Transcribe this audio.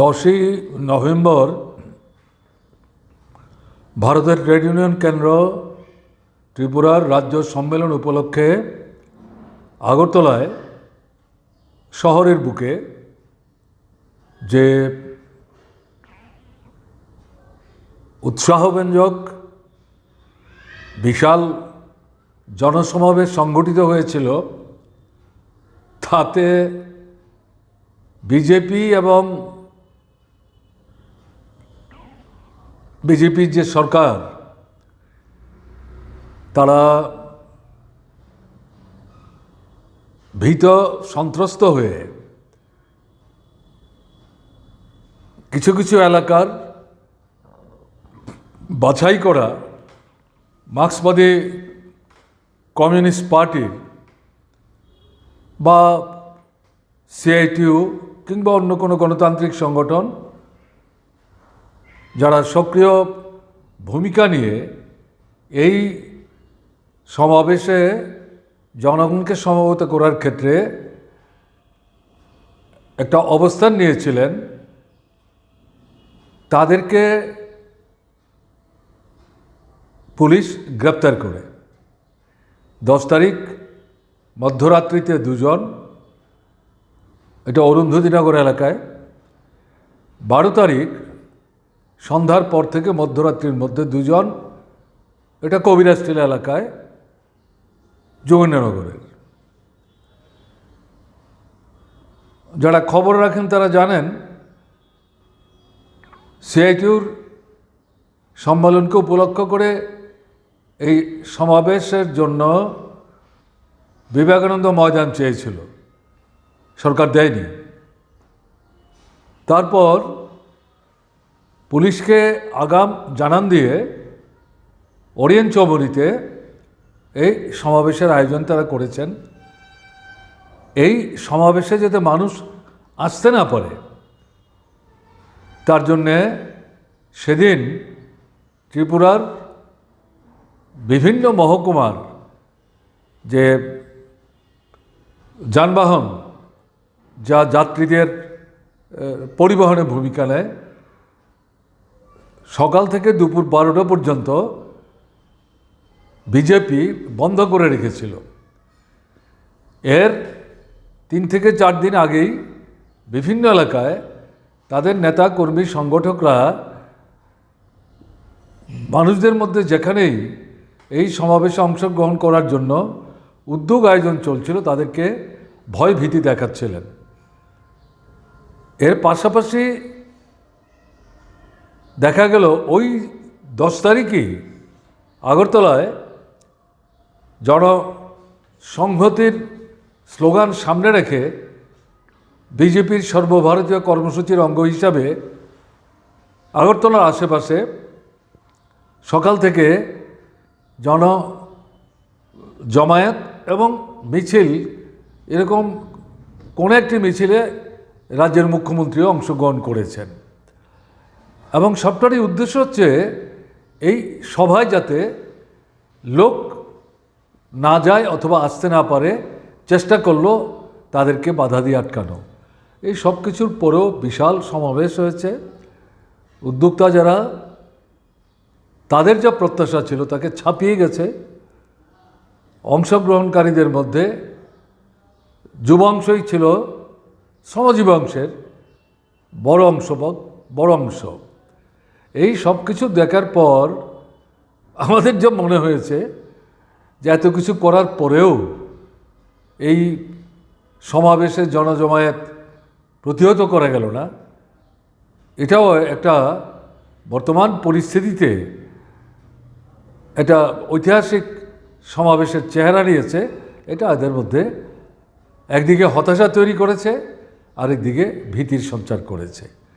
দশই নভেম্বর ভারতের trade union কেন্দ্র ত্রিপুরার রাজ্য সম্মেলন উপলক্ষে আগরতলায় শহরের বুকে যে উৎসাহব্যঞ্জক, বিশাল জনসমাবেশ সংগঠিত হয়েছিল, তাতে বিজেপি এবং বিজেপির যে সরকার, তারা ভীত, সন্ত্রস্ত হয়ে কিছু কিছু এলাকার বাছাই করা মার্ক্সবাদী কমিউনিস্ট পার্টির বা সিআইটিউ কিংবা অন্য কোনো গণতান্ত্রিক সংগঠন যারা সক্রিয় ভূমিকা নিয়ে এই সমাবেশে জনগণকে সমবেত করার ক্ষেত্রে একটা অবস্থান নিয়েছিলেন, তাদেরকে পুলিশ গ্রেপ্তার করে। দশ তারিখ মধ্যরাত্রিতে দুজন, এটা অরুন্ধতিনগর এলাকায়। বারো তারিখ সন্ধ্যার পর থেকে মধ্যরাত্রির মধ্যে দুজন, এটা কবিরাস্টিল এলাকায় যমুনানগরের যারা খবর রাখেন তারা জানেন, সিআইটিউর সম্মেলনকে উপলক্ষ করে এই সমাবেশের জন্য বিবেকানন্দ ময়দান চেয়েছিল। সরকার দেয়নি। তারপর পুলিশকে আগাম জানান দিয়ে ওরিয়েন্ট চৌমুরিতে এই সমাবেশের আয়োজন তারা করেছেন। এই সমাবেশে যাতে মানুষ আসতে না পারে, তার জন্যে সেদিন ত্রিপুরার বিভিন্ন মহকুমার যে যানবাহন, যা যাত্রীদের পরিবহনে ভূমিকা নেয় সকাল থেকে দুপুর বারোটা পর্যন্ত বিজেপি বন্ধ করে রেখেছিল। এর তিন থেকে চার দিন আগেই বিভিন্ন এলাকায় তাদের নেতা, কর্মী, সংগঠকরা মানুষদের মধ্যে যেখানেই এই সমাবেশে অংশগ্রহণ করার জন্য উদ্যোগ আয়োজন চলছিল, তাদেরকে ভয় ভীতি দেখাচ্ছিলেন। এর পাশাপাশি দেখা গেল ওই দশ তারিখই আগরতলায় জন সংহতির স্লোগান সামনে রেখে বিজেপির সর্বভারতীয় কর্মসূচির অঙ্গ হিসাবে আগরতলার আশেপাশে সকাল থেকে জন জমায়েত এবং মিছিল, এরকম কোনো একটি মিছিলে রাজ্যের মুখ্যমন্ত্রীও অংশগ্রহণ করেছেন। এবং সবটারই উদ্দেশ্য হচ্ছে এই সভায় যাতে লোক না যায় অথবা আসতে না পারে, চেষ্টা করল তাদেরকে বাধা দিয়ে আটকানো। এই সব কিছুর পরেও বিশাল সমাবেশ হয়েছে। উদ্যোক্তা যারা, তাদের যা প্রত্যাশা ছিল তাকে ছাপিয়ে গেছে। অংশগ্রহণকারীদের মধ্যে যুবাংশই ছিল শ্রমজীবী অংশের, বড় অংশ বড় অংশ। এই সব কিছু দেখার পর আমাদের যা মনে হয়েছে যে এত কিছু করার পরেও এই সমাবেশে জনজমায়েত প্রতিহত করা গেল না, এটাও একটা বর্তমান পরিস্থিতিতে এটা ঐতিহাসিক সমাবেশের চেহারা নিয়েছে, এটা এদের মধ্যে একদিকে হতাশা তৈরি করেছে, আরেকদিকে ভীতির সঞ্চার করেছে।